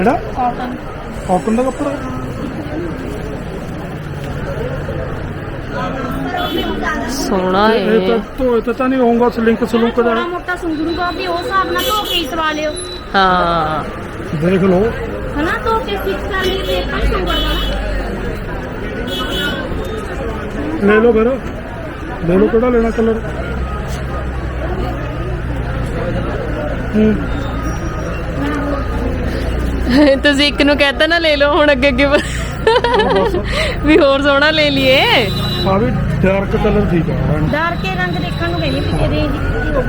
ਕਿਹੜਾ? Cotton cotton ਦਾ ਕੱਪੜਾ? ਸੋਹਣਾ ਇਹ ਤਾਂ ਧੋਏ ਤਾਂ ਤਾਂ ਨਹੀਂ ਹੋਊਗਾ ਸਲਿੰਕ ਸਲੂਕ ਦਾ। ਥੋੜਾ ਮੋਟਾ ਸੁੰਗੜੂਗਾ ਵੀ ਉਹ ਹਿਸਾਬ ਨਾਲ ਧੋ ਕੇ ਹੀ ਸਵਾ ਲਿਓ। ਹਾਂ। ਦੇਖ ਲਓ। ਹਨਾ ਧੋ ਕੇ ਫਿਕਸ ਕਰ ਲਈ ਤੇ ਆਪਾਂ ਸੁੰਗੜਦਾ ਲੈ ਲਓ ਫਿਰ। ਲੈ ਲਓ ਕਿਹੜਾ ਲੈਣਾ ਕਲਰ ਹੂੰ। ਤੁਸੀਂ ਇੱਕ ਨੂੰ ਕਹਤਾ ਨਾ ਲੈ ਲਓ ਹੁਣ ਅੱਗੇ ਅੱਗੇ ਵੀ ਹੋਰ ਸੋਹਣਾ ਲੈ ਲਈਏ। ਆ ਵੀ ਡਾਰਕ ਕਲਰ ਠੀਕ ਆ। ਐਨ। ਡਰ ਕੇ ਰੰਗ ਦੇਖਣ ਨੂੰ ਕਹਿੰਦੀ ਵੀ ਤੇਰੇ ਹੀ ਹੋ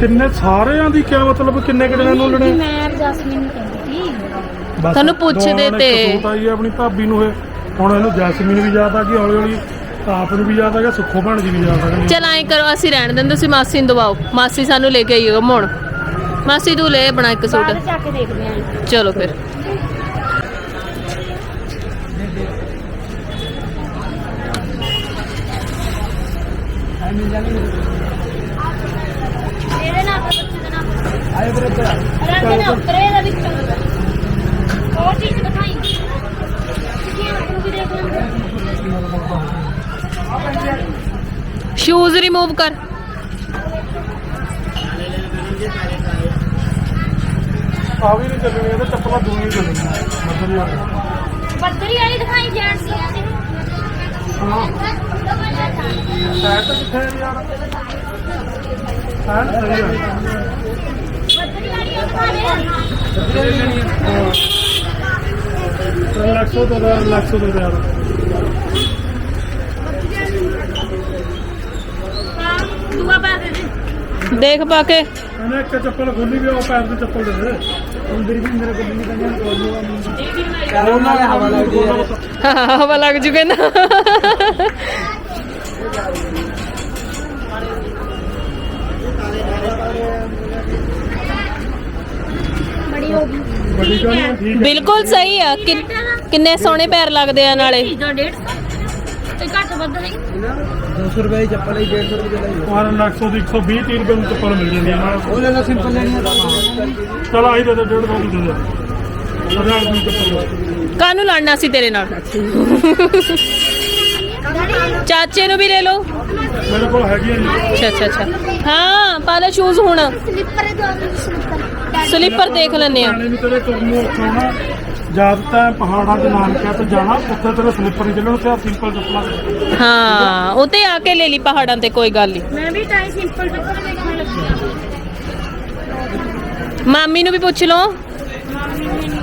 ਕਿੰਨੇ ਸਾਰਿਆਂ ਦੀ ਕੀ ਮਤਲਬ ਕਿੰਨੇ ਕਿੰਨੇ ਨੂੰ ਲੈਣੇ? ਮੈਂ ਜਸਮੀਨ ਨੂੰ ਕਹਿੰਦੀ ਸੀ। ਤੁਹਾਨੂੰ ਪੁੱਛਦੇ ਤੇ। ਹੈ ਆਪਣੀ ਭਾਬੀ ਨੂੰ ਇਹ। ਹੁਣ ਇਹਨੂੰ ਜੈਸਮੀਨ ਵੀ ਯਾਦ ਆ ਗਈ ਹੌਲੀ ਹੌਲੀ ਆਪ ਨੂੰ ਵੀ ਯਾਦ ਆ ਗਿਆ ਸੁੱਖੋ ਭੈਣ ਜੀ ਵੀ ਯਾਦ ਆ ਗਈ ਚਲ ਐਂ ਕਰੋ ਅਸੀਂ ਰਹਿਣ ਦਿੰਦੇ ਤੁਸੀਂ ਮਾਸੀ ਨੂੰ ਦਵਾਓ। ਮਾਸੀ ਸਾਨੂੰ ਲੈ ਕੇ ਆਈਓ ਹੁਣ ਮਾਸੀ ਤੂੰ ਲੈ ਬਣਾ ਇੱਕ ਬਾਅਦ ਸੂਟ ਜਾ ਕੇ ਦੇਖਦੇ ਆਂ ਚਲੋ ਫਿਰ ਇਹਦੇ ਨਾਲ ਤਾਂ ਬੱਚੇ ਦਾ ਨਾਮ ਆਏ ਬਰੋਬਰ ਰੰਗ ਨਾ ਉਤਰੇ ਦਾ ਵਿੱਚ ਉਹ ਚੀਜ਼ ਦਿਖਾਈ ਕੀ ਆਪ ਨੂੰ ਵੀ ਦੇਖ ਲਾਂਗੇ ਸ਼ੂਜ਼ ਰਿਮੂਵ ਕਰ ਆ ਵੀ ਨਹੀਂ ਚੱਲਣੀ ਇਹਦੇ ਚੱਪਲਾਂ ਦੂਣੀ ਚੱਲਣੀ ਮਤਲਬ ਯਾਰ ਬੱਦਰੀ ਵਾਲੀ ਦਿਖਾਈ ਜਾਣ ਸੀ ਹਾਂ। ਸੈਟ ਕਿੱਥੇ ਹੈ ਯਾਰ? ਸੈਟ ਸਹੀ ਹੈ ਬੱਦਰੀ ਵਾਲੀ ਉਹ ਦਿਖਾ ਦੇ। ਰਿਲੈਕਸੋ ਤੋਂ ਦਾ ਰਿਲੈਕਸੋ ਤੋਂ ਯਾਰ ਹਾਂ ਦੂਆ ਪਾ ਦੇ। ਦੇ ਦੇਖ ਪਾ ਕੇ। ਇਹਨੇ ਇੱਕ ਚੱਪਲ ਖੋਲੀ ਵੀ ਉਹ ਪੈਰ ਦੀ ਚੱਪਲ ਦੇ ਦੇ। ਹਵਾ ਹੈ ਲੱਗ ਹੋ ਹੈ ਬਿਲਕੁਲ ਸਹੀ ਆ ਕਿੰਨ- ਕਿੰਨੇ ਸੋਹਣੇ ਪੈਰ ਲੱਗਦੇ ਆ ਨਾਲੇ ਚੀਜ਼ਾਂ 150 ਤੇ ਘੱਟ ਵੱਧ ਨਹੀਂ 200 ਰੁਪਏ ਦੀ ਚੱਪਲ ਹੈ 150 ਰੁਪਏ ਦੀ ਔਰ ਰਿਲੈਕਸੋ ਦੀ 120 30 ਰੁਪਏ ਨੂੰ ਚੱਪਲ ਮਿਲ ਜਾਂਦੀ ਹੈ। ਨਾਲ ਉਹ ਲੈ ਲਓ ਸਿੰਪਲ ਲੈਣੀ ਹੈ ਚਲ ਆਈ ਦੇ ਦੇ ਡੇਢ ਦੋ ਦੀ ਦੇ। ਦੇ ਹਜ਼ਾਰ ਦੀ ਚੱਪਲ ਕਾਹਨੂੰ ਲੜਨਾ ਸੀ ਤੇਰੇ ਨਾਲ? ਚਾਚੇ ਨੂੰ ਵੀ ਲੈ ਲਓ। ਮੇਰੇ ਕੋਲ ਹੈਗੀ ਹੈ ਜੀ। ਅੱਛਾ ਅੱਛਾ ਅੱਛਾ। ਹਾਂ ਪਾ ਲੈ ਸ਼ੂਜ਼ ਹੁਣ। ਸਲਿੱਪਰ ਦੋ ਸਲਿੱਪਰ ਸਲੀਪਰ ਦੇਖ ਲੈਨੇ ਆ। ਤੇਰੇ ਤੁਰਨ ਨੂੰ ਔਖਾ ਹੋਣਾ। ਜਦ ਤਾਂ ਪਹਾੜਾਂ ਦੇ ਨਾਨਕਿਆਂ ਤੇ ਜਾਣਾ ਉੱਥੇ ਤੇਰੇ ਸਲਿੱਪਰ ਨਹੀਂ ਚੱਲਣ ਤੇ ਸਿੰਪਲ ਚੱਪਲਾਂ। ਹਾਂ ਉਤੇ ਆ ਕੇ ਲੈ ਲਈ ਪਹਾੜਾਂ ਤੇ ਕੋਈ ਗੱਲ ਨਹੀਂ। ਮੈਂ ਵੀ ਟਾਈ ਸਿੰਪਲ ਚੱਪਲ ਦੇਖਣ ਲੱਗੀ। ਮਾਮੀ ਨੂੰ ਵੀ ਪੁੱਛ ਲਓ। ਮਾਮੀ ਨੇ ਨਹੀਂ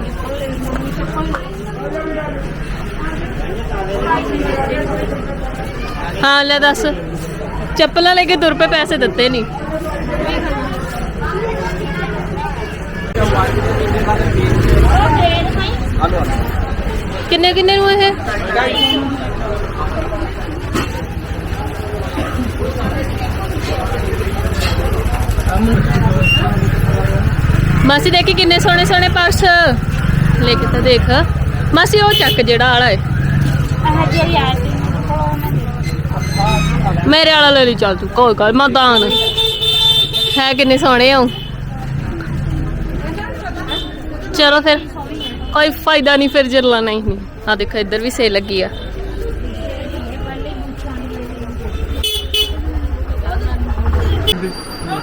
ਹਾਂ ਲੈ ਦੱਸ। ਚੱਪਲਾਂ ਲੈ ਕੇ ਦੁਰ ਪੇ ਪੈਸੇ ਦਿੱਤੇ ਨਹੀਂ। ਉਹ ਦੇ ਦਿਖਾਈ ਕਿੰਨੇ ਕਿੰਨੇ ਨੂੰ ਇਹ ਮਾਸੀ ਦੇਖੀ ਕਿੰਨੇ ਸੋਹਣੇ ਸੋਹਣੇ ਪਰਸ ਲੈ ਕੇ ਤਾਂ ਦੇਖ ਮਾਸੀ ਉਹ ਚੱਕ ਜਿਹੜਾ ਆਲਾ ਹੈ ਆਹ ਜਿਹੜੀ ਆਇਆ ਸੀ ਮੇਰੇ ਕੋਲ ਉਹ ਮੈਂ ਦੇ ਮੇਰੇ ਵਾਲਾ ਲੈ ਲਈ ਚੱਲ ਤੂੰ ਕੋਈ ਨਹੀਂ ਹੈ ਫਾਇਦਾ ਨਹੀਂ ਫਿਰ ਜਰਲਾ ਨਹੀਂ ਆ ਦੇਖੋ ਇੱਧਰ ਵੀ ਸੇਲ ਲੱਗੀ ਆ।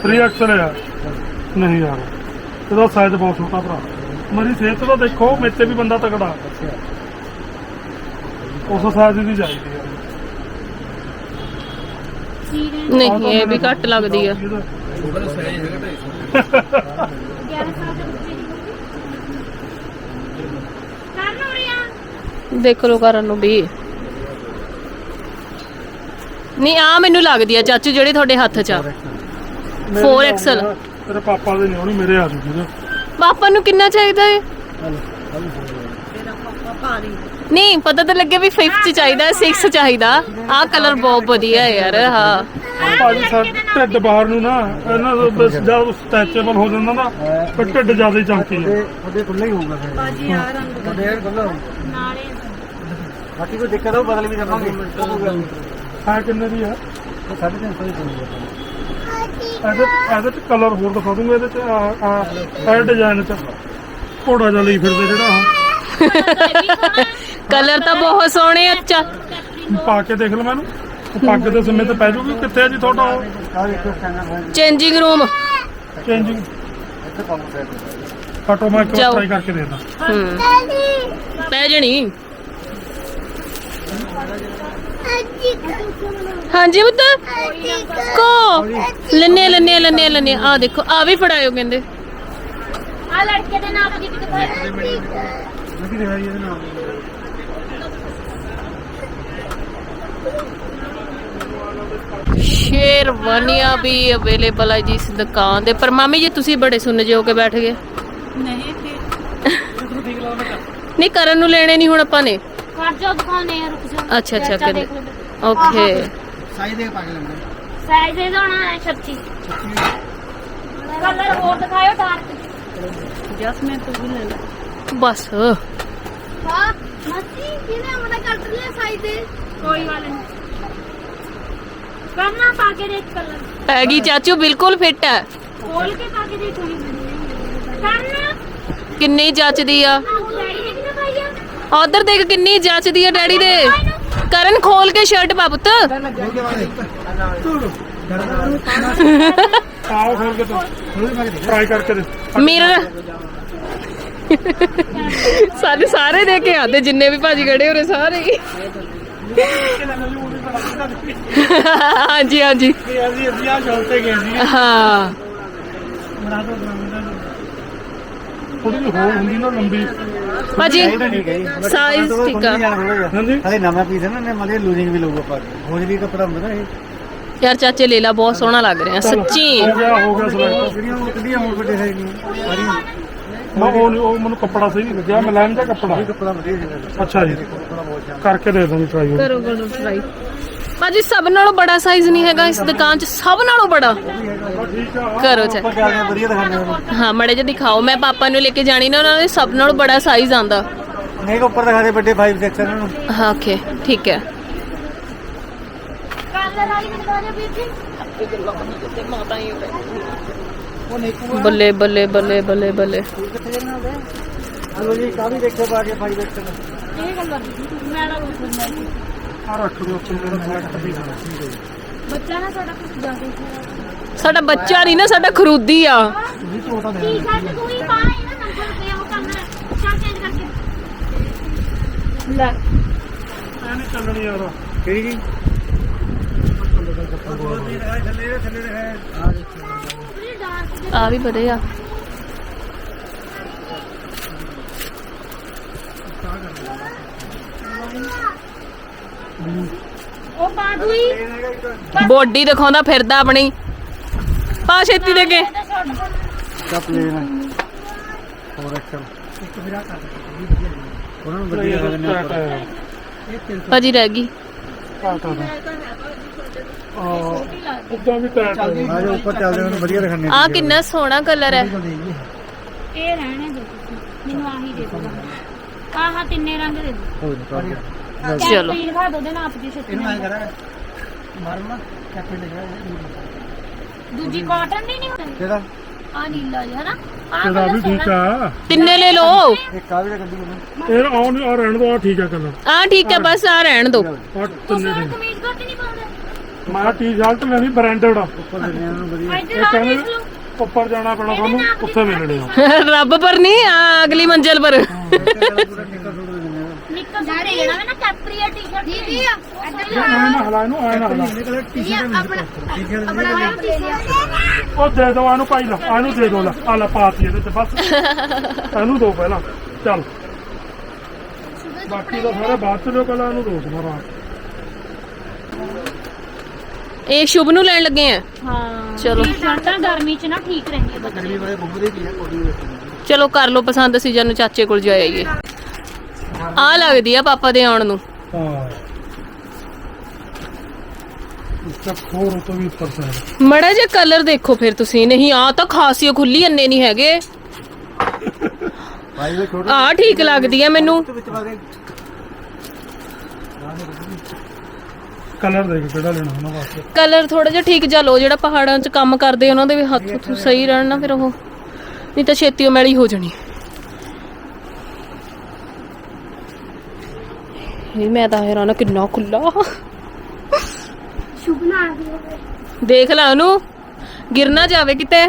3 ਐਕਸਲ ਆ। ਨਹੀਂ ਯਾਰ ਇਹਦਾ ਸਾਈਜ਼ ਬਹੁਤ ਛੋਟਾ ਭਰਾ। ਮੇਰੀ ਸਿਹਤ ਤਾਂ ਦੇਖੋ ਮੇਰੇ ਤੇ ਵੀ ਬੰਦਾ ਤਕੜਾ ਉਸ ਸਾਈਜ਼ ਦੀ ਚਾਹੀਦੀ ਆ। ਨਹੀਂ ਇਹ ਵੀ ਘੱਟ ਲੱਗਦੀ ਆ 11 ਸਾਲ ਦੇ ਬੱਚੇ ਦੀ ਕਰਨ ਹੋ ਰਿਹਾ ਦੇਖ ਲੋ ਕਰਨ ਨੂੰ ਵੀ। ਨਹੀਂ ਆ ਮੈਨੂੰ ਲੱਗਦੀ ਆ ਚਾਚੂ ਜਿਹੜੀ ਤੁਹਾਡੇ ਹੱਥ 'ਚ ਆ। ਮੇਰੇ 4XL ਨਾਲ ਤੇਰੇ ਪਾਪਾ ਦੇ ਨਹੀਂ ਹੋਣੀ ਮੇਰੇ ਆ ਜੂਗੀ ਪਾਪਾ ਨੂੰ ਕਿੰਨਾ ਚਾਹੀਦਾ ਏ? ਨਹੀਂ ਪਤਾ ਤਾਂ ਲੱਗੇ ਵੀ 5th ਚ ਚਾਹੀਦਾ 6 ਚਾਹੀਦਾ। ਆ ਕਲਰ ਬਹੁਤ ਵਧੀਆ ਹੈ ਯਾਰ ਹਾਂ। ਭਾਜੀ ਸਾ ਢਿੱਡ ਬਾਹਰ ਨੂੰ ਨਾ ਇਹਨਾਂ ਦਾ ਬਸ ਜਦ ਸਟੈਚੇਬਲ ਹੋ ਜਾਂਦਾ ਨਾ ਫਿਰ ਢਿੱਡ ਜ਼ਿਆਦਾ ਹੀ ਚਮਕੀ ਹੈ ਉਹਦੇ ਖੁੱਲੇ ਹੀ ਹੋਊਗਾ ਫਿਰ। ਬਾਜੀ ਆ ਰੰਗ। ਨਾਲੇ ਬਾਕੀ ਕੋਈ ਦਿੱਕਤ ਹੋ ਬਦਲ ਵੀ ਨਹੀਂ ਹੈ ਕਿੰਨੇ ਦੀ ਹੈ ਉਹ 350 ਦੀ ਪਊਗਾ ਇਹਦੇ ਇਹਦੇ ਚ ਕਲਰ ਹੋਰ ਦਿਖਾ ਦੂੰਗਾ ਇਹਦੇ ਚ ਆ ਆ ਇਹ ਡਿਜ਼ਾਈਨ ਚ। ਘੋੜਾ ਜਿਹਾ ਲਈ ਫਿਰਦੇ ਜਿਹੜਾ ਕਲਰ ਤਾਂ ਬਹੁਤ ਸੋਹਣੇ ਆ ਚੱਲ ਉਹ ਪਾ ਕੇ ਦੇਖ ਲਓ ਮੈਨੂੰ। ਉਹ ਪੱਗ ਦੇ ਸਮੇਂ ਤੇ ਪੈ ਜੂਗੀ ਕਿੱਥੇ ਹੈ ਜੀ ਤੁਹਾਡਾ ਆ ਚੇਂਜਿੰਗ ਰੂਮ ਚੇਂਜਿੰਗ ਜਾਓ। ਟਰਾਈ ਕਰਕੇ ਦੇਖਦਾ। ਹੂੰ। ਪੈ ਜਣੀ। ਹਾਂਜੀ ਪੁੱਤ? ਕੋ? ਲੰਨੇ ਲੰਨੇ ਲੰਨੇ ਲੰਨੇ। ਆ ਦੇਖੋ ਆ ਵੀ ਫੜਾਇਓ ਕਹਿੰਦੇ। ਆ ਲੜਕੇ ਦੇ ਨਾਮ ਦੀ ਵੀ ਦਿਖਾਈ ਮੈਂ ਕੀ ਦਿਖਾਈ ਇਹਦੇ ਨਾਲ ਸ਼ੇਰਵਾਨੀਆਂ ਵੀ ਅਵੇਲੇਬਲ ਹੈ ਜੀ ਇਸ ਦੁਕਾਨ ਦੇ ਪਰ ਮਾਮੀ ਜੀ ਤੁਸੀਂ ਬੜੇ ਸੁਣ ਜਿਹੇ ਹੋ ਕੇ ਬੈਠ ਗਏ। ਨਹੀਂ ਨਹੀਂ ਕਰਨ ਨੂੰ ਲੈਣੇ ਨਹੀਂ ਹੁਣ ਆਪਾਂ ਨੇ। ਕਰ ਜੋ ਦਿਖਾਉਣੇ ਆ ਰੁਕ ਜਾ ਅੱਛਾ, ਅੱਛਾ, ਚਾਚਾ ਕਹਿੰਦੇ। ਦੇਖ ਲਓ। ਓਕੇ ਸਾਈਜ਼ ਦੇ ਪਾ ਕੇ ਲੰਦੇ ਸਾਈਜ਼ ਇਹ ਹੋਣਾ ਹੈ 36 ਕਲਰ ਹੋਰ ਦਿਖਾਇਓ ਡਾਰਕ ਜਸਮੀਨ ਤੂੰ ਵੀ ਲੈ ਲੈ ਬਸ ਹਾਂ ਮੱਤੀ ਕਿਨੇ ਆਪਣਾ ਕੱਟ ਲਿਆ ਸਾਈਜ਼ ਦੇ ਕੋਈ ਗੱਲ ਨਹੀਂ ਕਰਨਾ ਪਾ ਕੇ ਦੇਖ ਕਲਰ ਪੈਗੀ ਚਾਚੂ ਬਿਲਕੁਲ ਫਿੱਟ ਹੈ ਖੋਲ ਕੇ ਪਾ ਕੇ ਦੇਖ ਕਰਨਾ ਕਿੰਨੀ ਜੱਚਦੀ ਆ ਆਹੋ ਡੈਡੀ ਨੇ ਕਿਨੇ ਪਾਈ ਆ ਉਧਰ ਦੇਖ ਕਿੰਨੀ ਜੱਚਦੀ ਆ ਡੈਡੀ ਦੇ ਕਰਨ ਖੋਲ ਕੇ ਸ਼ਰਟ ਪਾ ਪੁੱਤ। ਆਓ ਖੋਲ ਕੇ ਤੂੰ ਟਰਾਈ ਕਰਕੇ ਦੇ। ਮਿਰਰ ਸਾਡੇ ਸਾਰੇ ਦੇ ਕੇ ਆਦੇ ਜਿੰਨੇ ਵੀ ਭਾਜੀ ਖੜੇ ਹੋਰੇ ਸਾਰੇ ਹੀ। ਹਾਂਜੀ ਹਾਂਜੀ। ਅਸੀਂ ਅਸੀਂ ਆ ਸ਼ੌਪ ਤੇ ਗਏ ਸੀ। ਹਾਂ। ਥੋੜੀ ਜਿਹੀ ਹੋਰ ਹੁੰਦੀ ਨਾ ਲੰਬੀ। ਭਾਜੀ ਠੀਕ ਹੈ ਜੀ ਸਾਈਜ਼ ਠੀਕ ਆ। ਹਾਂਜੀ। ਅਰੇ ਨਵਾਂ ਪੀਸ ਹੈ ਨਾ ਨੇ ਮਲੇ ਲੂਜ਼ਿੰਗ ਵੀ ਲਊਗਾ ਪਰ ਹੋਰ ਵੀ ਕੱਪੜਾ ਹੁੰਦਾ ਨਾ ਇਹ। ਯਾਰ ਚਾਚੇ ਲੇਲਾ ਬਹੁਤ ਸੋਹਣਾ ਲੱਗ ਰਿਹਾ ਚਲੋ, ਸੱਚੀ। ਹੋ ਗਿਆ ਹੋ ਗਿਆ ਸਿਲੈਕਟ ਜਿਹੜੀਆਂ ਉਹ ਕਿੰਨੀਆਂ ਹੋਰ ਵੱਡੇ ਸਾਈਜ਼ ਨਹੀਂ। ਸਾਰੀ। ਮੈਂ ਉਹ ਨੀ- ਉਹ ਮੈਨੂੰ ਕੱਪੜਾ ਸਹੀ ਨਹੀਂ ਲੱਗਿਆ। ਮੈਂ ਲੈਣ ਦਾ ਕੱਪੜਾ। ਕੱਪੜਾ ਵਧੀਆ ਸੀ ਅੱਛਾ ਜੀ। ਕੱਪੜਾ ਬਹੁਤ ਸ਼ਾਨਦਾਰ ਕਰਕੇ ਦੇ ਦਾਂਗੇ ਟਰਾਈ ਕਰੋ ਕਰੋ ਟਰਾਈ ਭਾਜੀ ਸਭ ਨਾਲੋਂ ਬੜਾ ਸਾਈਜ਼ ਨਹੀਂ ਹੈਗਾ ਇਸ ਦੁਕਾਨ 'ਚ। ਸਭ ਨਾਲੋਂ ਬੜਾ। ਕਰੋ ਚੈੱਕ ਵਧੀਆ ਦਿਖਾਉਂਦੇ ਹਾਂ ਮੜੇ ਜੇ ਦਿਖਾਓ। ਮੈਂ ਪਾਪਾ ਨੂੰ ਲੈ ਕੇ ਜਾਣੀ ਨਾ ਉਹਨਾਂ ਦੇ ਸਭ ਨਾਲੋਂ ਬੜਾ ਸਾਈਜ਼ ਆਂਦਾ ਨਹੀਂ ਉੱਪਰ ਦਿਖਾ ਦੇ ਵੱਡੇ 5 6 ਇਹਨਾਂ ਨੂੰ। ਹਾਂ ਓਕੇ ਠੀਕ ਹੈ। ਬੱਲੇ ਬੱਲੇ ਬੱਲੇ ਬੱਲੇ ਬੱਲੇ। ਹਲੋ ਜੀ ਕਾਹਦੀ ਦੇਖੇ ਪਾ ਕੇ 5 6 ਇਹ ਕਲਰ ਮੈਂ ਨਾ? ਆ ਰੱਖ ਦਿਓ ਉੱਥੇ ਮੇਰਾ ਸਿਲੈਕਟ ਵੀ ਬੱਚਾ ਨਾ ਸਾਡਾ ਕੁਝ ਜ਼ਿਆਦਾ ਸਾਡਾ ਬੱਚਾ ਨਹੀਂ ਨਾ ਸਾਡਾ ਖਰੂਦੀ ਆ। ਟੀ-ਸ਼ਰਟ ਤੂੰ ਹੀ ਪਾ ਇਹ ਨਾ ਨੰਬਰ ਤੇ ਉਹ ਕੰਮ ਚੱਲ ਚੇਂਜ ਕਰਕੇ। ਲੈ। ਐ ਨਹੀਂ ਚੱਲਣੀ ਯਾਰ। ਕਿਹੜੀ ਜੀ। ਥੱਲੇ ਥੱਲੇ ਹੈ ਪੂਰੀ ਡਾਰਕ ਆ। ਵੀ ਵਧੀਆ ਉਹ ਪਾ ਦੂਈ ਬੋਡੀ ਦਿਖਾਉਂਦਾ ਫਿਰਦਾ ਆਪਣੀ। ਪਾ ਛੇਤੀ ਦੇ ਕੇ ਕੱਪ ਲੈ ਨਾ ਹੋਰ ਐਕਸ਼ਨ ਉਹਨਾਂ ਨੂੰ ਵਧੀਆ ਆਪਾਂ। ਭਾਜੀ ਰਹਿ ਗਈ। ਉਦਾਂ ਵੀ ਟੈਟ ਹੈ ਆ ਜਾ ਉੱਪਰ ਚੱਲਦੇ ਉਹਨਾਂ ਨੂੰ ਵਧੀਆ ਦਿਖਾਉਂਦੇ ਆ ਕਿੰਨਾ ਸੋਹਣਾ ਕਲਰ ਹੈ। ਇਹ ਰਹਿਣੇ ਦੇ ਤੁਸੀਂ। ਮੈਨੂੰ ਆਹੀ ਦੇ ਦਿਓ। ਆਹ ਤਿੰਨੇ ਰੰਗ ਦੇ ਦਿਓ। ਚਲੋ। ਕੈਪਰੀ ਦਿਖਾ ਦੋ ਦੇ ਨਾਪ ਦੀ ਛੇਤੀ ਇਹਨੂੰ ਐ ਨਾਲ। ਕਰਾਂ ਮਾਰਨਾ ਕੈਪੇ ਲਿਖਿਆ ਦੂਜੀ ਕਾਟਨ ਦੀ ਨਹੀਂ ਹੁੰਦੀ? ਕਿਹੜਾ ਆ ਨੀਲਾ ਜਿਹਾ ਨਾ ਆਹ ਇਹਦਾ ਵੀ colour ਠੀਕ ਆ? ਤਿੰਨੇ ਲੈ ਲਓ? ਇਹ ਕਾਵੀ ਦਾ ਗੱਡੀ ਉਹਨੂੰ ਇਹ ਆਉਣ ਆ ਰਹਿਣ ਦੋ ਆ ਠੀਕ ਆ ਕਲਰ। ਆ ਠੀਕ ਹੈ ਬਸ ਆ ਰਹਿਣ ਦੋ। ਆ ਤੁਸੀਂ ਤਿੰਨੇ ਹੁਣ ਠੀਕ ਕਮੀਜ਼ ਘੱਟ ਨਹੀਂ ਪਾਉਂਦੇ? ਮੈਂ ਟੀ-ਸ਼ਰਟ ਲੈਣੀ ਬ੍ਰਾਂਡਡ ਉੱਪਰ ਦੇ ਇਹਨਾਂ ਨੂੰ ਵਧੀਆ ਇੱਧਰ ਇਹ ਆ ਕਹਿੰਦੇ ਦੇਖ ਲਓ। ਉੱਪਰ ਜਾਣਾ ਪੈਣਾ ਤੁਹਾਨੂੰ ਉੱਥੇ ਮਿਲਣੇ ਆ। ਰੱਬ ਪਰ ਨਹੀਂ ਆ ਅਗਲੀ ਮੰਜ਼ਲ ਪਰ ਪੂਰਾ ਨਿੱਕਾ ਸੂਟ ਦੇ ਦਿੰਦੇ ਆ ਨਿੱਕਰ ਸੂਟ ਦੇ ਦੇਣਾ ਵਾ ਨਾ ਕੈਪਰੀ ਆ। ਟੀ-ਸ਼ਰਟ ਦੀਦੀ ਇੱਧਰ ਇਹ ਐ ਨਾ ਹਲਾ ਇਹਨੂੰ ਐ ਨਾ ਹਲਾ। ਨਿਕਲੇ ਟੀ-ਸ਼ਰਟ ਆਪਣਾ ਆਪਣਾ ਆਪ ਲੈ ਲਿਆ। ਉਹ ਦੇ ਦੋ ਇਹਨੂੰ ਭਾਈ ਲਾ ਇਹਨੂੰ ਦੇ ਦੋ ਲੈ। ਆ ਲੈ ਪਾਤੀ ਇਹਦੇ ਤੇ ਬਸ। ਇਹਨੂੰ ਦੋ ਪਹਿਲਾਂ। ਚੱਲ। ਬਾਕੀ ਦਾ ਸਾਰੇ ਬਾਅਦ ਚ ਲਿਓ ਪਹਿਲਾਂ ਇਹਨੂੰ ਦੋ ਤੁਹਾਰਾ ਇਹ ਸ਼ੁਭ ਨੂੰ ਲੈਣ ਲੱਗੇ ਆ? ਹਾਂ। ਚਲੋ। ਟੀ-ਸ਼ਰਟਾਂ ਗਰਮੀ 'ਚ ਨਾ ਠੀਕ ਗਰਮੀ ਕੋਡੀ ਵਿੱਚ ਚਲੋ ਕਰ ਲਓ ਪਸੰਦ ਅਸੀਂ ਜਾਨੂੰ ਚਾਚੇ ਕੋਲ ਜਾਈਏ ਆ ਲੱਗਦੀ ਆ ਪਾਪਾ ਦੇ ਆਉਣ ਨੂੰ ਹਾਂ इसका खोर तो भी ऊपर से है ਮੜਾ ਜੇ ਕਲਰ ਦੇਖੋ ਫਿਰ ਤੁਸੀਂ ਨਹੀਂ ਆ ਤਾਂ ਖਾਸੀ ਖੁੱਲੀ ਅੰਨੇ ਨਹੀਂ ਹੈਗੇ ਭਾਈ ਦੇ ਛੋਟੇ ਆ ਠੀਕ ਲੱਗਦੀ ਆ ਮੈਨੂੰ ਵਿੱਚ ਪਾ ਦੇ कलर देख केड़ा लेना होना वास्ते ਕਲਰ ਥੋੜਾ ਜਿਹਾ ਠੀਕ ਜਾ ਲਓ ਜਿਹੜਾ ਪਹਾੜਾਂ 'ਚ ਕੰਮ ਕਰਦੇ ਉਹਨਾਂ ਦੇ ਵੀ ਹੱਥ ਹੁੱਥ ਸਹੀ ਰਹਿਣ ਨਾ ਫਿਰ ਉਹ ਨਹੀਂ ਤਾਂ ਛੇਤੀ ਉਹ ਮੈਲੀ ਹੋ ਜਾਣੀ ਇਹ ਮੈਂ ਤਾਂ ਹੈਰਾਨ ਆ, ਕਿੰਨਾ ਖੁੱਲਾ ਸ਼ੁਭ ਨਾ ਦੇਖ ਲੈ ਉਹਨੂੰ ਗਿਰ ਨਾ ਜਾਵੇ ਕਿਤੇ।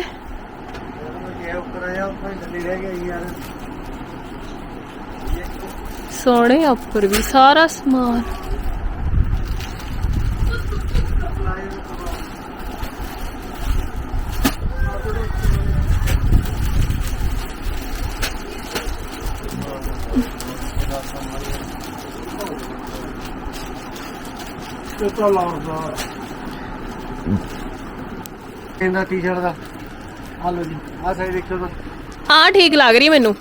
ਸੋਹਣੇ ਉੱਪਰ ਵੀ ਸਾਰਾ ਸਮਾਨ। ਇਹ ਤਾਂ ਲਾਉਂਦਾ ਇਹਦਾ ਟੀ-ਸ਼ਰਟ ਦਾ। ਆ ਲੋ ਜੀ ਆ ਸਾਈਡ ਦੇਖੋ ਤਾਂ। ਹਾਂ ਠੀਕ ਲੱਗ ਰਹੀ ਮੈਨੂੰ।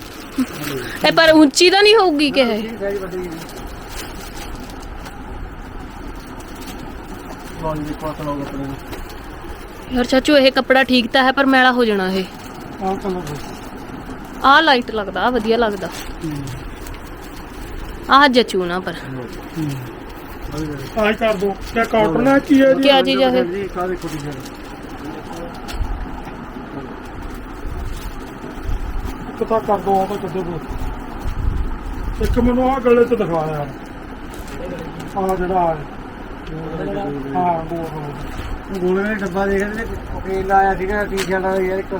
ਇਹ ਪਰ ਉੱਚੀ ਤਾਂ ਨਹੀਂ ਹੋਊਗੀ ਕਿ ਇਹ ਸਾਈਜ਼ ਵੱਡੀ ਹੈ। ਲੋ ਜੀ ਕੋਟ ਲੋਗ ਆਪਣੇ ਨੂੰ ਯਾਰ ਚਾਚੂ ਇਹ ਕੱਪੜਾ ਠੀਕ ਤਾਂ ਹੈ ਪਰ ਮੈਲਾ ਹੋ ਜਾਣਾ ਇਹ। ਆਹ ਆਹ ਲਾਈਟ ਲੱਗਦਾ ਆਹ ਵਧੀਆ ਲੱਗਦਾ। ਆਹ ਜਚੂ ਨਾ ਪਰ। ਆਹ ਕਰ ਦੋ। ਕਿਆ ਕਾਟਨ ਹੈ ਕੀ ਹੈ ਜੀ? ਕਿਆ ਚੀਜ਼ ਆ ਇਹ ਜੀ ਕਾ ਦੇਖੋ ਟੀ-ਸ਼ਰਟ ਇੱਕ ਤਾਂ ਕਰ ਦੋ ਉਹ ਤਾਂ ਕੱਢੋ ਦੋ। ਇੱਕ ਮੈਨੂੰ ਆਹ ਗਲੇ 'ਚ ਦਿਖਾ ਯਾਰ ਆਹ ਜਿਹੜਾ ਆ ਹਾਂ। ਗੋਲ ਗੋਲ ਗੋਲੇ ਦਾ ਡੱਬਾ ਦੇਖਦੇ ਨੇ ਕੋਕੇਲਾ ਆਇਆ ਸੀਗਾ ਟੀ-ਸ਼ਰਟ ਵਾਲਾ ਯਾਰ ਇੱਕ।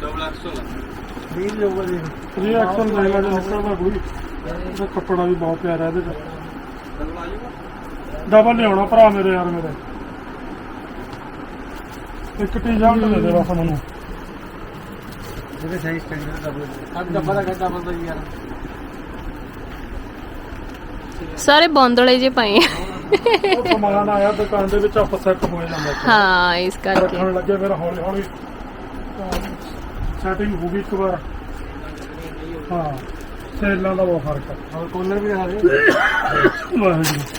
ਡਬਲ ਐਕਸਲ 20 ਲੋਗੋ ਦੇ ਥ੍ਰੀ ਐਕਸਲ ਦੇ ਲਾ ਨਿਕਲਦਾ ਕੋਈ। ਇਹਦਾ ਕੱਪੜਾ ਵੀ ਬਹੁਤ ਪਿਆਰਾ ਇਹਦੇ ਤੇ ਡਬਲ ਲਿਆਉਣਾ ਭਰਾ ਮੇਰੇ ਯਾਰ ਮੇਰੇ। ਇੱਕ ਟੀ-ਸ਼ਰਟ ਦੇ ਦੇ ਬਸ ਮੈਨੂੰ। ਜਿਹੜੇ ਸਾਈਜ਼ ਸਟੈਂਡਰਡ ਡਬਲ ਆ ਡੱਬਾ ਦਾ। ਗੱਡਾ ਬੰਦਾ ਯਾਰ। ਸਾਰੇ ਬੌਂਦਲੇ ਜੇ ਪਏ ਆ। ਉਹ ਸਮਾਨ ਆਇਆ ਦੁਕਾਨ ਦੇ ਵਿੱਚ ਆਪ ਸੈੱਟ ਹੋਏ ਜਾਂਦਾ ਹਾਂ ਇਸ ਕਰਕੇ। ਰੱਖਣ ਲੱਗੇ ਫਿਰ ਹੌਲੀ ਹੌਲੀ ਸੈਟਿੰਗ ਹੋ ਗਈ ਇੱਕ ਵਾਰ। ਹਾਂ ਸੇਲਾਂ ਦਾ ਬਹੁਤ ਫ਼ਰਕ ਹੈ ਔਰ ਕੋਲਰ ਵੀ ਦਿਖਾ ਦੇ। ਵਾਹਿਗੁਰੂ।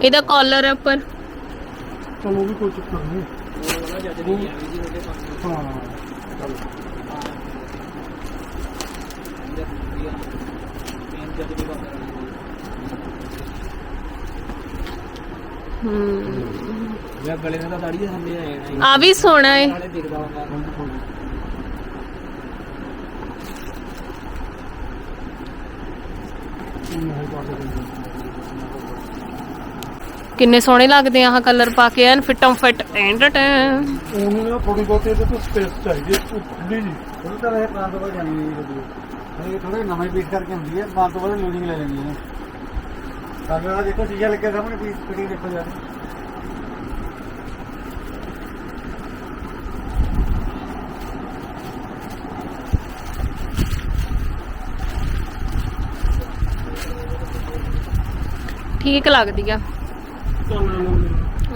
ਇਹਦਾ ਕਾਲਰ ਹੈ ਉੱਪਰ ਚਲੋ ਉਹ ਵੀ ਕੋਈ ਚੱਕਰ ਨਹੀਂ ਹਾਂ ਹਮ ਯਾ ਗਲੇ ਦਾ ਦਾੜੀ ਦੇ ਥੱਲੇ ਆਏ ਨੇ ਆ ਵੀ ਸੋਹਣਾ ਹੈ ਨਾਲੇ ਦਿਖਦਾ ਹੁੰਦਾ ਕਿੰਨੇ ਸੋਹਣੇ ਲੱਗਦੇ ਆ ਆਹ ਕਲਰ ਪਾ ਕੇ ਐਨ ਫਿਟਮ ਫਿਟ ਐਂਡ ਟੈਂ ਉਹਨੂੰ ਨਾ ਥੋੜੀ ਬਹੁਤੀ ਇਹਦੇ ਤੋਂ ਸਪੇਸ ਚਾਹੀਦੀ ਹੈ ਖੁੱਲੀ ਜੀ ਉਹ ਤਾਂ ਇਹ ਪ੍ਰਾਂਤ ਤੋਂ ਜਾਣੀ ਹੈ ਗੱਡੀ। ਇਹ ਥੋੜੇ ਨਵੇਂ ਪੀਸ ਕਰਕੇ ਹੁੰਦੀ ਹੈ ਬਾਅਦ ਤੋਂ ਬਾਅਦ ਲੋਡਿੰਗ ਲੈ ਲੈਂਦੀ ਹੈ ਸਾਡੇ ਨਾਲ ਦੇਖੋ ਚੀਜ਼ਾਂ ਲੱਗਿਆ ਸਾਹਮਣੇ ਪੀਸ ਫਿਟਿੰਗ ਦੇਖੋ ਜਾ ਠੀਕ ਲੱਗਦੀ ਆ?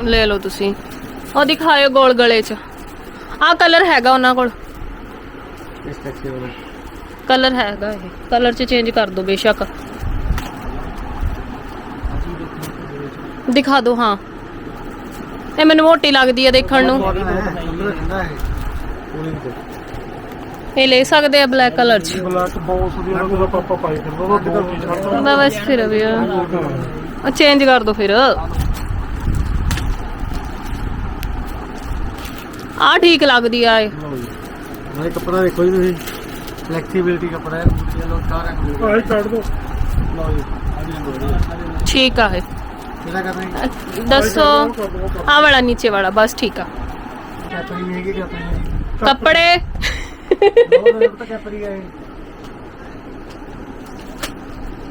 ਲੈ ਲਓ ਤੁਸੀਂ। ਉਹ ਦਿਖਾਇਓ ਗੋਲ ਗਲੇ ਚ। ਆਹ ਕਲਰ ਹੈਗਾ ਉਹਨਾਂ ਕੋਲ। ਕਲਰ ਹੈਗਾ ਇਹ। ਕਲਰ ਚ ਚੇਂਜ ਕਰ ਦਿਓ ਬੇਸ਼ੱਕ। ਦਿਖਾ ਦਿਓ ਹਾਂ। ਇਹ ਮੈਨੂੰ ਮੋਟੀ ਲੱਗਦੀ ਆ ਦੇਖਣ ਨੂੰ। ਇਹ। ਲੈ ਸਕਦੇ ਆ ਬਲੈਕ ਕਲਰ ਚ। ਬਲੈਕ ਬਾਕਸ ਦੀ ਉਹਨਾਂ ਦਾ ਪਾਪਾ ਪਾਈ ਫਿਰਦਾ ਉਹਦਾ ਬਸ ਫਿਰ ਵੀ ਉਹ ਚੇਂਜ ਕਰ ਦਿਓ ਫਿਰ ਆ ਠੀਕ ਲੱਗਦੀ ਆ ਇਹ ਲਓ ਜੀ ਨਾਲੇ ਕੱਪੜਾ ਦੇਖੋ ਜੀ ਤੁਸੀਂ ਫਲੈਕਸੀਬਿਲਿਟੀ ਕੱਪੜਾ ਹੈ ਇਹ ਲੋਕ ਸਾਰਾ ਲਓ ਆਹੀ ਕੱਢ ਦੋ ਜੀ ਆਹ ਵੀ ਲਓ ਠੀਕ ਆ ਇਹ ਕਿਹੜਾ ਕਰਨਾ ਹੈ ਅ, ਦੱਸੋ ਆ ਵਾਲਾ ਨੀਚੇ ਵਾਲਾ ਬਸ ਠੀਕ ਆ ਕੈਪਰੀ ਹੈਗੀ ਕੈਪਰੀ ਹੈਗੀ ਕੱਪੜੇ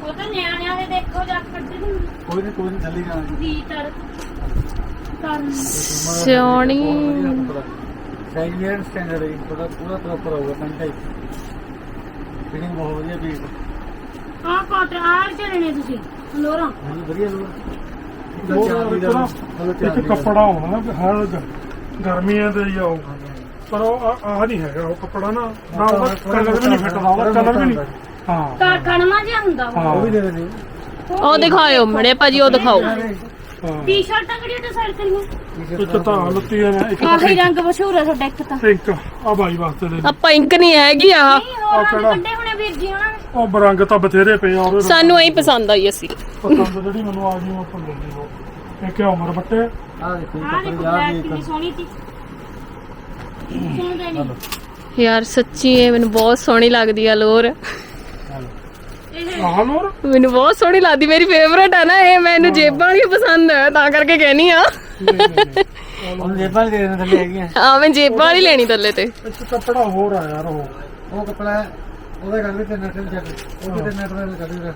ਉਹ ਕੈਪਰੀ ਹੈ ਉਹ ਤਾਂ ਨਿਆਣਿਆਂ ਦੇ ਦੇਖੋ ਜਾ ਕੱਢਦੇ ਨੂੰ ਕੋਈ ਨਹੀਂ ਕੋਈ ਨਹੀਂ ਥੱਲੇ ਜਾਣਾ। ਜੀ ਦੀ ਤਰ ਤਰ ਸੋਹਣੀ ਸਾਈਜ਼ ਵੀ ਸਟੈਂਡਰਡ ਹੈ ਥੋੜਾ ਪੂਰਾ ਪ੍ਰੋਪਰ ਹੋਊਗਾ ਪੈਂਟ ਟਾਈਪ ਫਿਟਿੰਗ ਬਹੁਤ ਵਧੀਆ ਪੀਸ ਆ ਕਾਟਰ ਆ ਚੜਨੇ ਤੁਸੀਂ ਲੋਰਾਂ। ਹਾਂ ਵਧੀਆ ਲੋਕ ਉਹ ਇੱਕ ਕੱਪੜਾ ਹੋਣਾ ਨਾ ਵੀ ਹਰ ਗ- ਗਰਮੀਆਂ ਦੇ ਹੀ ਆਉ ਪਰ ਉਹ ਆ- ਆਹ ਨਹੀਂ ਹੈਗਾ ਉਹ ਕੱਪੜਾ ਨਾ ਕਲਰ ਵੀ ਨਹੀਂ ਫਿੱਟਦਾ ਉਹਦਾ ਕਲਰ ਵੀ ਨਹੀਂ ਹਾਂ। ਕਾ ਕਣਮਾ ਜਿਹਾ ਹੁੰਦਾ ਵਾ। ਹਾਂ। ਉਹ ਵੀ ਦੇ ਦੇਣੀ ਉਹ ਦਿਖਾਇਓ ਮੜੇ ਭਾਜੀ ਉਹ ਦਿਖਾਓ। ਹਾਂ। ਟੀ-ਸ਼ਰਟਾਂ ਕਿਹੜੀਆਂ ਤੇ ਸਾਈਡ ਕਰੀਆਂ ਇੱਕ ਤਾਂ ਲੁੱਤੀ ਹੈ ਇੱਕ ਤਾਂ ਆਹੀ ਰੰਗ ਮਸ਼ਹੂਰ ਹੈ ਤੁਹਾਡਾ ਇੱਕ ਤਾਂ। ਪਿੰਕ ਆ ਬਾਈ ਵਾਸਤੇ ਲਈ। ਆ ਪਿੰਕ ਨਹੀਂ ਹੈਗੀ ਆ ਨਹੀਂ ਹੋਰ ਰੰਗ ਕੱਢੇ ਹੋਣੇ ਵੀਰ ਜੀ ਉਹਨਾਂ ਨੇ ਉਹ ਬਰੰਗ ਤਾਂ ਬਥੇਰੇ ਪਏ ਆ ਉਹਦੇ ਸਾਨੂੰ ਐਂ ਪਸੰਦ ਆਈ ਅਸੀਂ। ਪਸੰਦ ਜਿਹੜੀ ਮੈਨੂੰ ਆ ਗਈ ਉਹ ਭੁੱਲ ਗਈ ਉਹ। ਇਹ ਕਿ ਉਮਰ ਬੱਟੇ ਆ ਦੇਖੋ ਜੀ ਆ ਕੱਪੜੇ ਦੇਖੋ ਜਾ ਬਲੈਕ ਵੀ ਕਿੰਨੀ ਸੋਹਣੀ ਸੀ। ਸੁਣਦੇ ਨਹੀਂ। ਯਾਰ ਸੱਚੀ ਇਹ ਮੈਨੂੰ ਬਹੁਤ ਸੋਹਣੀ ਲੱਗਦੀ ਆ ਲੋਰ। ਆਹ ਮੈਨੂੰ ਬਹੁਤ ਸੋਹਣੀ ਲੱਗਦੀ ਮੇਰੀ ਫੇਵਰੇਟ ਹੈ ਨਾ ਇਹ ਮੈਨੂੰ ਜੇਬਾਂ ਵਾਲੀ ਪਸੰਦ ਹੈ ਤਾਂ ਕਰਕੇ ਕਹਿਨੀ ਆ। ਹੁਣ ਜੇਬਾਂ ਦੇ ਦੇਣ ਥੱਲੇ ਹੈਗੀਆਂ। ਆ ਮੈਂ ਜੇਬਾਂ ਵਾਲੀ ਲੈਣੀ ਥੱਲੇ ਤੇ। ਇੱਕ ਕੱਪੜਾ ਹੋਰ ਆ ਯਾਰ ਉਹ। ਉਹ ਕੱਪੜਾ ਉਹਦਾ ਕਰ ਵੀ ਤੇ ਨੈਟ ਤੇ ਚੱਲ। ਉਹ ਤੇ ਨੈਟ ਤੇ ਕਰ ਵੀ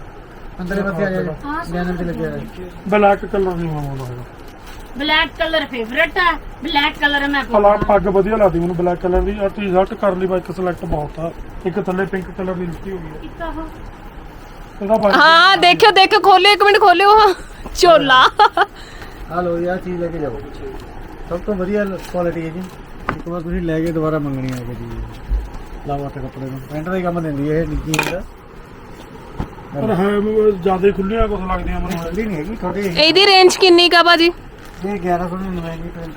ਅੰਦਰੇ ਬੱਤੇ ਆ ਜਾਏ। ਜਨਮ ਤੇ ਲੱਗਿਆ ਬਲੈਕ ਕਲਰ ਨਹੀਂ ਆਉਂਦਾ ਹੈਗਾ ਬਲੈਕ ਕਲਰ ਫੇਵਰਟ ਹੈ ਬਲੈਕ ਕਲਰ ਮੈਂ ਪੱਗ ਵਧੀਆ ਲੱਗਦੀ ਮੈਨੂੰ ਬਲੈਕ ਕਲਰ ਦੀ। ਆ ਟੀ-ਸ਼ਰਟ ਕਰ ਲਈ ਬਾਈ ਇੱਕ ਸਿਲੈਕਟ ਬਹੁਤ ਆ। ਇੱਕ ਥੱਲੇ ਪਿੰਕ ਕਲਰ ਦੀ ਲਿੱਤੀ ਹੋਈ ਹੈ ਇੱਕ ਆਹ। ਇਹਦਾ ਬਾਈ ਹਾਂ ਦੇਖਿਓ ਦੇਖਿਓ ਖੋਲਿਓ ਇੱਕ ਮਿੰਟ ਖੋਲਿਓ। ਝੋਲਾ। ਆ ਲੋ ਯਾਰ ਚੀਜ਼ ਲੈ ਕੇ ਜਾਓ। ਸਭ ਤੋਂ ਵਧੀਆ ਕੁਆਲਿਟੀ ਹੈ ਜੀ। ਇੱਕ ਵਾਰ ਤੁਸੀਂ ਲੈ ਕੇ ਦੁਬਾਰਾ ਮੰਗਣੀ ਆ ਕੇ ਜੀ। ਲਾਵਾ ਤੇ ਕੱਪੜੇ ਨੂੰ। ਪੈਂਟ ਦਾ ਹੀ ਕੰਮ ਦਿੰਦੀ ਹੈ ਇਹ ਨਿੱਕੀ ਹੁੰਦਾ ਪਰ ਹੈ ਜ਼ਿਆਦਾ ਖੁੱਲੀਆਂ ਕੁਝ ਲੱਗਦੀਆਂ ਮੈਨੂੰ ਠੰਡੀ ਨਹੀਂ ਹੈਗੀ ਛੋਟੀ ਇਹਦੀ ਰੇਂਜ ਕਿੰਨੀ ਕਾ ਬਾਜੀ ਇਹ 1199 ਦੀ ਪੈਂਟ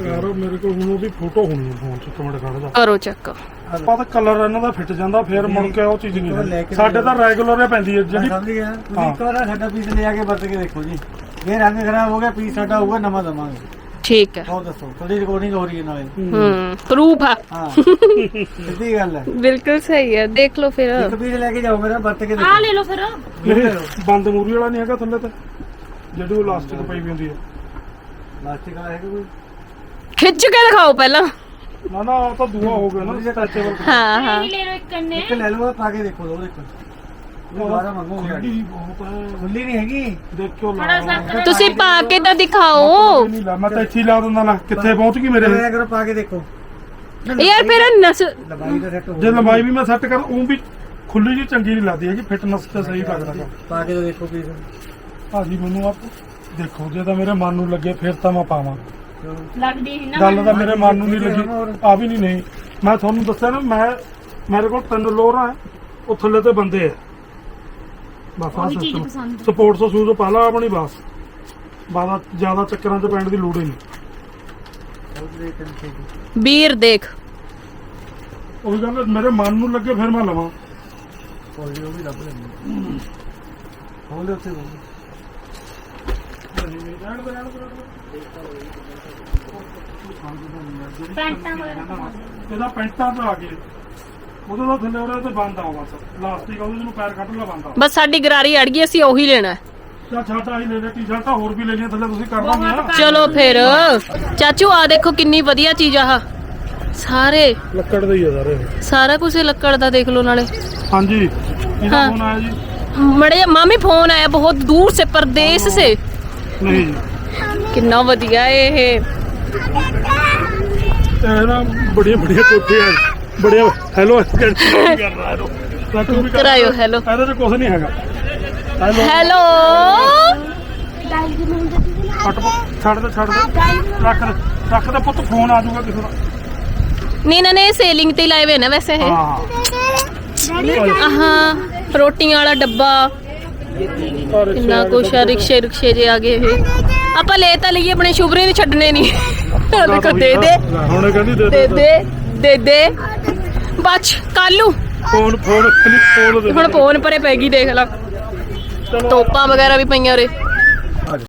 ਯਾਰ ਮੇਰੇ ਕੋਲ ਹੁਣ ਉਹਦੀ ਫੋਟੋ ਹੋਣੀ ਹੈ ਫੋਨ 'ਚ ਕਮੈਂਟ ਕੱਢਦਾ ਕਰੋ ਚੱਕ ਆਪਾਂ ਤਾਂ ਕਲਰ ਇਹਨਾਂ ਦਾ ਫਿੱਟ ਜਾਂਦਾ ਫਿਰ ਮੁੜ ਕੇ ਉਹ ਚੀਜ਼ ਨਹੀਂ ਕੇ ਸਾਡੇ ਤਾਂ ਰੈਗੂਲਰ ਹੀ ਪੈਂਦੀ ਹੈ ਜਿਹੜੀ ਸਮਝ ਗਿਆ। ਤੁਸੀਂ ਇੱਕ ਵਾਰ ਸਾਡਾ ਪੀਸ ਲੈ ਆ ਕੇ ਵਰਤ ਕੇ ਦੇਖੋ ਜੀ। ਜੇ ਰੰਗ ਖਰਾਬ ਹੋ ਗਿਆ ਪੀਸ ਸਾਡਾ ਹੋਊਗਾ ਨਵਾਂ ਦਵਾਂਗੇ। ਠੀਕ ਹੈ। ਉਹ ਦੱਸੋ ਤੁਹਾਡੀ ਰਿਕਾਰਡਿੰਗ ਹੋ ਰਹੀ ਹੈ ਨਾਲੇ ਹੂੰ ਪ੍ਰੂਫ ਆ। ਹਾਂ। ਸਿੱਧੀ ਗੱਲ ਹੈ। ਬਿਲਕੁਲ ਸਹੀ ਹੈ ਦੇਖ ਲਓ ਫਿਰ। ਇੱਕ ਪੀਸ ਲੈ ਕੇ ਜਾਓ ਮੇਰਾ ਵਰਤ ਕੇ ਆ ਦੇਖੋ। ਲੈ ਲਓ ਫਿਰ। ਇਹ ਬੰਦ ਮੂਰੀ ਵਾਲਾ ਨਹੀਂ ਹੈਗਾ ਥੱਲੇ ਤੇ। ਜਿਹੜੀ ਉਹ ਲਾਸਟਿਕ ਪਈ ਵੀ ਹੁੰਦੀ ਹੈ। ਪਲਾਸਟਿਕ ਵਾਲਾ ਹੈ ਕੋਈ? ਖਿੱਚ ਕੇ ਦਿਖਾਓ ਪਹਿਲਾਂ। ਨਾ ਨਾ ਉਹ ਤਾਂ ਦੂਆ ਹੋ ਗਿਆ ਨਾ ਸਟ੍ਰੈਚੇਬਲ ਹਾਂ ਹਾਂ। ਇਹ ਲੈ ਲਓ ਇੱਕ ਕੰਨੇ। ਇੱਕ ਲੈ ਲਓ ਪਾ ਕੇ ਦੇਖੋ ਲਓ ਦੇਖੋ। ਇਹ ਦੁਬਾਰਾ ਮੰਗੋਗੇ ਖੁੱਲੀ ਬਹੁਤ ਹੈ। ਖੁੱਲੀ ਨਹੀਂ ਹੈਗੀ। ਦੇਖਿਓ ਲਾ ਬੜਾ ਸਖਤ ਤੁਸੀਂ ਪਾ ਕੇ ਤਾਂ ਦਿਖਾਓ। ਨਹੀਂ ਲਾ ਮੈਂ ਤਾਂ ਇੱਥੇ ਹੀ ਲਾ ਦਿੰਦਾ ਨਾ। ਕਿੱਥੇ ਪਹੁੰਚ ਗਈ ਮੇਰੇ? ਇਹ ਕਰੋ ਪਾ ਕੇ ਦੇਖੋ। ਯਾਰ ਫਿਰ ਨਸ ਲੰਬਾਈ ਦਾ ਸੈੱਟ ਹੋ ਜੇ ਲੰਬਾਈ ਵੀ ਮੈਂ ਸੈੱਟ ਕਰ ਉਹ ਵੀ ਖੁੱਲੀ ਜੀ ਚੰਗੀ ਨਹੀਂ ਲੱਗਦੀ ਹੈਗੀ ਫਿਟਨੈਸ ਤੇ ਸਹੀ ਲੱਗਦਾ। ਗਾ। ਪਾ ਕੇ ਤਾਂ ਦੇਖੋ ਪੀਸ ਭਾਜੀ ਮੈਨੂੰ ਆਪ ਦੇਖੋ ਜੇ ਤਾਂ ਮੇਰੇ ਮਨ ਨੂੰ ਲੱਗੇ ਫਿਰ ਤਾਂ ਮੈਂ ਪਾਵਾਂ। ਲੱਗਦੀ ਸੀ ਨਾ ਗੱਲ ਤਾਂ ਮੇਰੇ ਮਨ ਨੂੰ ਨਹੀਂ ਲੱਗੀ। ਆ ਵੀ ਨਹੀਂ ਨਹੀਂ। ਮੈਂ ਤੁਹਾਨੂੰ ਦੱਸਿਆ ਨਾ ਮੈਂ ਮੇਰੇ ਕੋਲ ਤਿੰਨ ਲੋਰਾਂ ਹੈ ਉਹ ਥੱਲੇ ਤੇ ਬੰਦੇ ਆ। ਬਸ ਆ ਉਹੀ ਚੀਜ਼ ਪਸੰਦ ਸਪੋਰਟਸ ਸ਼ੂਜ਼ ਪਾ ਲਾ ਆਪਣੀ ਬਸ। ਬਾਦਾ ਜ਼ਿਆਦਾ ਚੱਕਰਾਂ 'ਚ ਪੈਣ ਦੀ ਲੋੜ ਹੀ ਨਹੀਂ। ਵੀਰ ਦੇਖ। ਉਹੀ ਗੱਲ ਮੇਰੇ ਮਨ ਨੂੰ ਲੱਗੇ ਫਿਰ ਮੈਂ ਲਵਾਂ। ਕੁਆਲਿਟੀ ਉਹ ਵੀ ਲੱਭ ਲੈਂਦੀ। ਹੋਲੇ ਉੱਤੇ ਬੋਲ। ਪੈਂਟਾਂ ਵਗੈਰਾ ਇਹਦਾ ਪੈਂਟਾਂ ਤੇ ਆ ਗਏ ਉਹਦੇ ਦਾ ਥੱਲੇ ਉਹਦੇ ਤੇ ਬੰਦ ਆ ਬਸ ਪਲਾਸਟਿਕ ਉਹਦੇ ਨੂੰ ਪੈਰ ਕੱਢ ਲਾ ਬੰਦ ਆ ਬਸ ਸਾਡੀ ਗਰਾਰੀ ਅੜ ਗਈ ਅਸੀਂ ਉਹੀ ਲੈਣਾ ਹੈ। ਚਾ ਛਾਟਾ ਹੀ ਲੈ ਲੈ ਟੀ-ਸ਼ਰਟਾਂ ਹੋਰ ਵੀ ਲੈ ਲਈਆਂ ਥੱਲੇ ਤੁਸੀਂ ਕਰ ਲਾਂਗੇ ਆ ਚਲੋ ਫਿਰ ਚਾਚੂ ਆ ਦੇਖੋ ਕਿੰਨੀ ਵਧੀਆ ਚੀਜ਼ ਆ ਸਾਰੇ ਲੱਕੜ ਦੇ ਹੀ ਆ ਸਾਰੇ ਸਾਰਾ ਕੁਝ ਲੱਕੜ ਦਾ ਦੇਖ ਲਓ ਨਾਲੇ ਹਾਂਜੀ ਇਹਦਾ ਹਾਂ। ਫੋਨ ਆਇਆ ਜੀ मड़े मामी फोन आया बहुत दूर से प्रदेश से ਕਿੰਨਾ ਵਧੀਆ ਇਹ। ਇਹ ਬੜੀਆਂ ਬੜੀਆਂ ਕੋਠੇ ਆ। ਬੜੀਆਂ ਹੈਲੋ ਕਰ ਰਹਾ ਰੋ ਤੂੰ ਇਹਦੇ ਚ ਨਹੀਂ ਹੈਗਾ। ਹੈਲੋ ਹੈਲੋ ਛੱਡ ਪੁੱਤ, ਸੇਲਿੰਗ ਤੇ ਲਾਏ ਹੋਏ ਨੇ ਵੈਸੇ ਇਹ। ਹਾਂ। ਰੋਟੀਆਂ ਵਾਲਾ ਡੱਬਾ। ਕਿੰਨਾ ਕੁਛ ਆ ਰਿਕਸ਼ੇ ਰਿਕਸ਼ੇ ਜੇ ਆ ਗਏ ਇਹ। ਆਪਾਂ ਲੈ ਤਾਂ ਲਈਏ ਆਪਣੇ ਸ਼ੁਭਰੇ ਨਹੀਂ ਛੱਡਣੇ ਨਹੀਂ। ਦੇਖੋ ਦੇ ਦੇ। ਹੁਣ ਕਹਿੰਦੀ ਦੇ ਦੇ ਦੇ ਦੇ ਦੇ ਬਚ ਕਾਲੂ ਫੋਨ ਫੋਨ ਫੋਨ ਦੇ ਹੁਣ ਫੋਨ ਪਰੇ ਪੈ ਗਈ ਦੇਖ ਲੈ। ਤੋਪਾਂ ਵਗੈਰਾ ਵੀ ਪਈਆਂ ਉਰੇ।